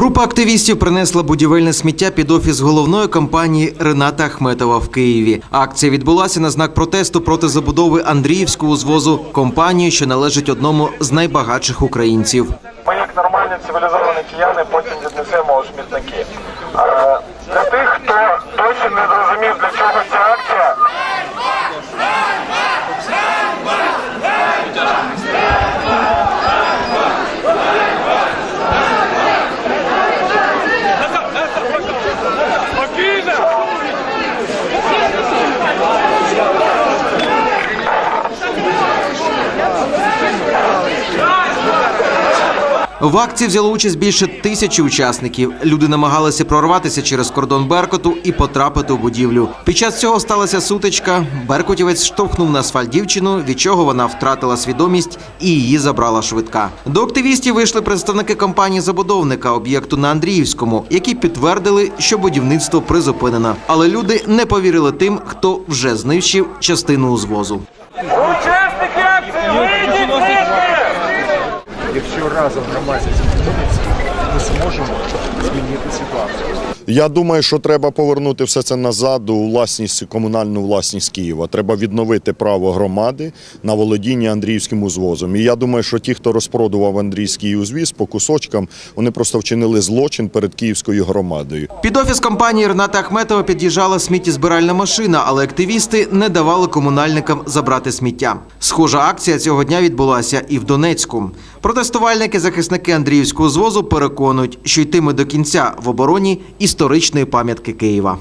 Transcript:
Група активістів принесла будівельне сміття під офіс головної компанії Рената Ахметова в Києві. Акція відбулася на знак протесту проти забудови Андріївського звозу компанії, що належить одному з найбагатших українців. Ми, як нормальні цивілізовані кияни, потім віднесемо у смітники. Для тих, хто досі не зрозумів, для чого ця акція, В акції взяло участь більше тисячі учасників. Люди намагалися прорватися через кордон Беркуту і потрапити у будівлю. Під час цього сталася сутичка. Беркутівець штовхнув на асфальт дівчину, від чого вона втратила свідомість і її забрала швидка. До активістів вийшли представники компанії забудовника об'єкту на Андріївському, які підтвердили, що будівництво призупинено. Але люди не повірили тим, хто вже знищив частину узвозу. учасники акції, вийдіть! Якщо разом громадськість ми зможемо змінити ситуацію. Я думаю, що треба повернути все це назад у власність, комунальну власність Києва. Треба відновити право громади на володіння Андріївським узвозом. І я думаю, що ті, хто розпродував Андрійський узвіз по кусочкам, вони просто вчинили злочин перед київською громадою. Під офіс компанії Рената Ахметова під'їжджала сміттєзбиральна машина, але активісти не давали комунальникам забрати сміття. Схожа акція цього дня відбулася і в Донецьку. Протестувальники-захисники Андріївського звозу переконують, що йтиме до кінця в обороні історичної пам'ятки Києва.